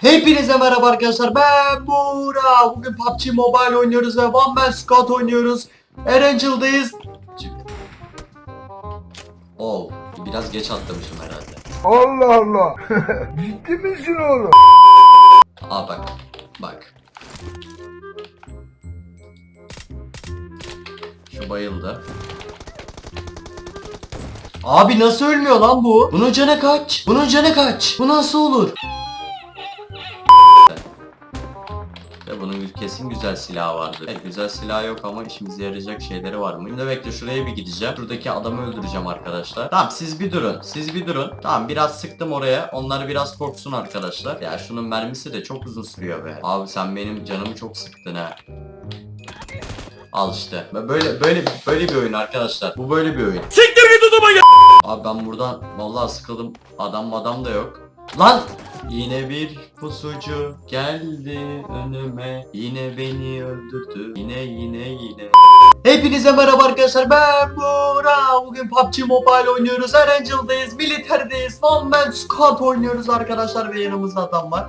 Hepinize merhaba arkadaşlar ben Buğra Bugün PUBG Mobile oynuyoruz ve One Man Squad oynuyoruz Erangel'dayız Oh biraz geç atlamışım herhalde Allah Allah. Ciddi misin oğlum? Aa bak bak Şu bayıldı Abi nasıl ölmüyor lan bu? Bunun canı kaç? Bunun canı kaç? Bu nasıl olur? Bunun kesin güzel silahı vardı. Evet güzel silah yok ama işimize yarayacak şeyleri var mı? Şimdi bekle şuraya bir gideceğim. Şuradaki adamı öldüreceğim arkadaşlar. Tamam siz bir durun. Siz bir durun. Tamam biraz sıktım oraya. Onlar biraz korksun arkadaşlar. Ya şunun mermisi de çok uzun sürüyor be. Abi sen benim canımı çok sıktın ha. Al işte. Böyle böyle böyle bir oyun arkadaşlar. Bu böyle bir oyun. Siktir git o zaman ya. Abi ben buradan vallahi sıkıldım. Adam adam da yok. Lan! Yine bir pusucu geldi önüme. Yine beni öldürdü. Yine yine yine. Hepinize merhaba arkadaşlar. Ben Buğra. Bugün PUBG Mobile oynuyoruz. Erangel'dayız Militer'deyiz One Squad oynuyoruz arkadaşlar Ve yanımızda adam var.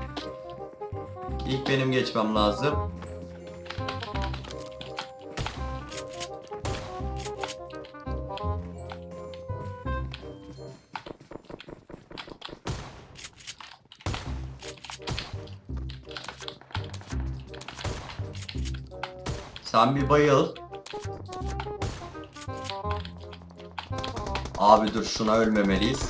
İlk benim geçmem lazım Sen bir bayıl. Abi dur şuna ölmemeliyiz.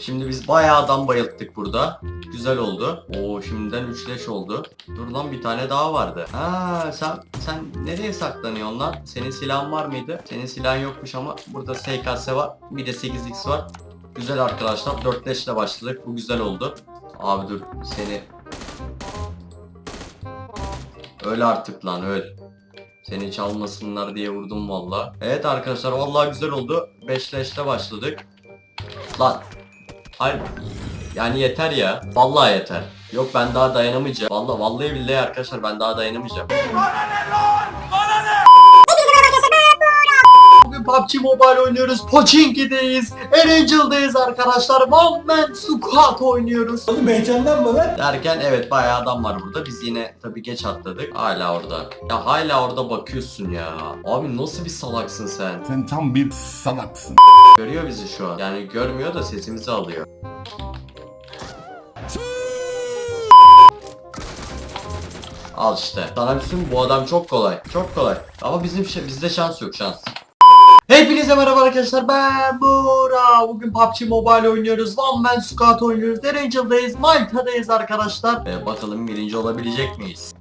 Şimdi biz bayağı adam bayılttık burada. Güzel oldu. Oo şimdiden 3 leş oldu. Dur lan bir tane daha vardı. Ha sen sen nereye saklanıyorsun lan? Senin silahın var mıydı? Senin silahın yokmuş ama burada SKS var. Bir de 8x var. Güzel arkadaşlar. 4 leşle başladık. Bu güzel oldu. Abi dur seni Öl artık lan öl. Seni çalmasınlar diye vurdum valla. Evet arkadaşlar vallahi güzel oldu. 5 leşle başladık. Lan. Hayır. Yani yeter ya. Vallahi yeter. Yok ben daha dayanamayacağım. Vallahi vallahi billahi arkadaşlar ben daha dayanamayacağım. Bugün PUBG Mobile oynuyoruz. Pochinki'deyiz. Erangel'dayız arkadaşlar. One Man Squad oynuyoruz. Oğlum heyecanlanma lan. Derken evet bayağı adam var burada. Biz yine tabii geç atladık. Hala orada. Ya hala orada bakıyorsun ya. Abi nasıl bir salaksın sen? Sen tam bir salaksın. Görüyor bizi şu an. Yani görmüyor da sesimizi alıyor. Al işte. Sana şey bu adam çok kolay. Çok kolay. Ama bizim şey, bizde şans yok şans. Hepinize merhaba arkadaşlar ben Buğra Bugün PUBG Mobile oynuyoruz One Man Squad oynuyoruz Erangel'dayız Malta'dayız arkadaşlar ee, Bakalım birinci olabilecek miyiz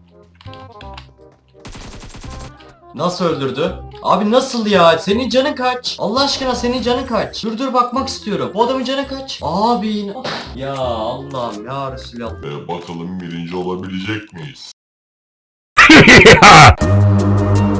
Nasıl öldürdü? Abi nasıl ya? Senin canın kaç? Allah aşkına senin canın kaç? Dur dur bakmak istiyorum. Bu adamın canı kaç? Abi ya Allah'ım ya Resulallah. Ee, bakalım birinci olabilecek miyiz?